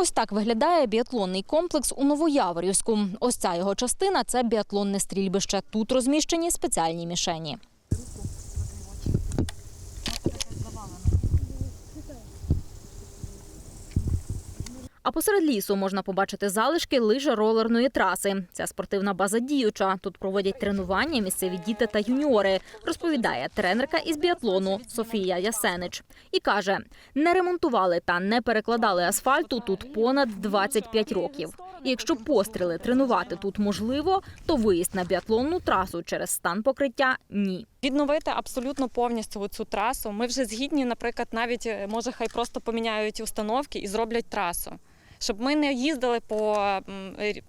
Ось так виглядає біатлонний комплекс у Новояворівську. Ось ця його частина це біатлонне стрільбище. Тут розміщені спеціальні мішені. А посеред лісу можна побачити залишки лижо-ролерної траси. Ця спортивна база діюча. Тут проводять тренування місцеві діти та юніори, розповідає тренерка із біатлону Софія Ясенич. І каже, не ремонтували та не перекладали асфальту тут понад 25 років. І якщо постріли тренувати тут можливо, то виїзд на біатлонну трасу через стан покриття ні. Відновити абсолютно повністю цю трасу. Ми вже згідні, наприклад, навіть е, може хай просто поміняють установки і зроблять трасу, щоб ми не їздили по,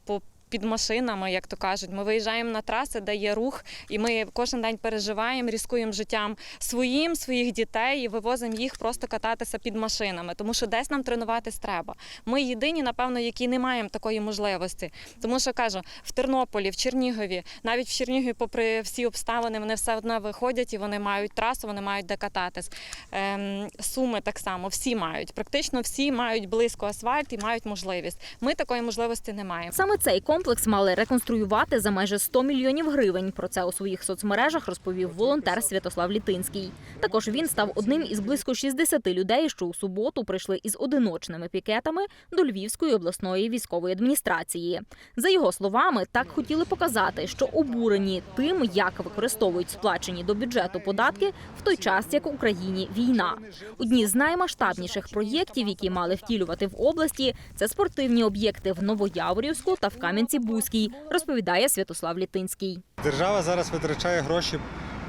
по під машинами, як то кажуть. Ми виїжджаємо на траси, де є рух, і ми кожен день переживаємо, різкуємо життям своїм, своїх дітей і вивозимо їх просто кататися під машинами, тому що десь нам тренуватись треба. Ми єдині, напевно, які не маємо такої можливості. Тому що кажу, в Тернополі, в Чернігові, навіть в Чернігові, попри всі обставини, вони все одно виходять і вони мають трасу, вони мають де кататись. Ем, суми так само, всі мають. Практично всі мають близько асфальт і мають можливість. Ми такої можливості не маємо. Саме цей комплекс мали реконструювати за майже 100 мільйонів гривень. Про це у своїх соцмережах розповів волонтер Святослав Літинський. Також він став одним із близько 60 людей, що у суботу прийшли із одиночними пікетами до Львівської обласної військової адміністрації. За його словами, так хотіли показати, що обурені тим, як використовують сплачені до бюджету податки в той час, як в Україні війна. Одні з наймасштабніших проєктів, які мали втілювати в області, це спортивні об'єкти в Новояворівську та в Кам'янці-Бузькій, розповідає Святослав Літинський. Держава зараз витрачає гроші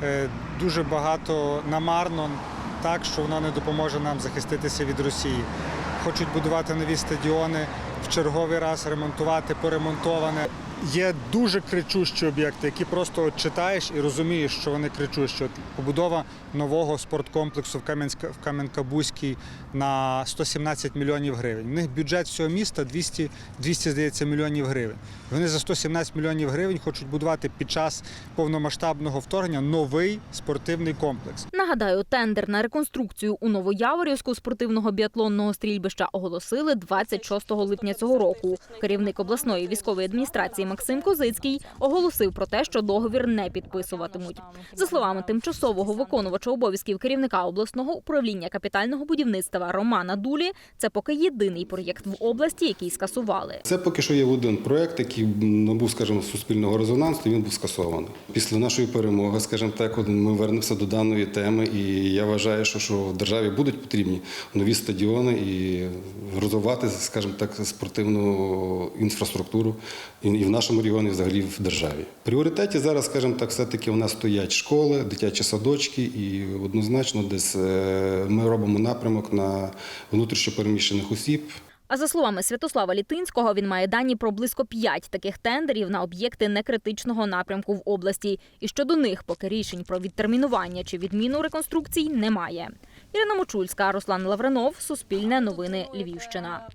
е, дуже багато намарно, так що вона не допоможе нам захиститися від Росії. Хочуть будувати нові стадіони, в черговий раз ремонтувати поремонтоване. Є дуже кричущі об'єкти, які просто читаєш і розумієш, що вони кричущі. От побудова нового спорткомплексу в Кам'янська Кам'янка-Бузькій на 117 мільйонів гривень. У них бюджет всього міста 200, 200 здається, мільйонів гривень. Вони за 117 мільйонів гривень хочуть будувати під час повномасштабного вторгнення новий спортивний комплекс. Нагадаю, тендер на реконструкцію у Новояворівську спортивного біатлонного стрільбища оголосили 26 липня цього року. Керівник обласної військової адміністрації Максим Козицький оголосив про те, що договір не підписуватимуть. За словами тимчасового виконувача обов'язків керівника обласного управління капітального будівництва Романа Дулі, це поки єдиний проєкт в області, який скасували. Це поки що є один проект, який набув, скажімо, суспільного резонансу, він був скасований. Після нашої перемоги, скажімо так, ми вернемося до даної теми, і я вважаю, що, що в державі будуть потрібні нові стадіони і розвивати, скажімо так, спортивну інфраструктуру і і в нашому регіоні, і взагалі в державі. В пріоритеті зараз, скажімо так, все-таки у нас стоять школи, дитячі садочки, і однозначно десь е, ми робимо напрямок на внутрішньопереміщених осіб. А за словами Святослава Літинського, він має дані про близько п'ять таких тендерів на об'єкти некритичного напрямку в області. І щодо них поки рішень про відтермінування чи відміну реконструкцій немає. Ірина Мочульська, Руслан Лавренов, Суспільне новини Львівщина.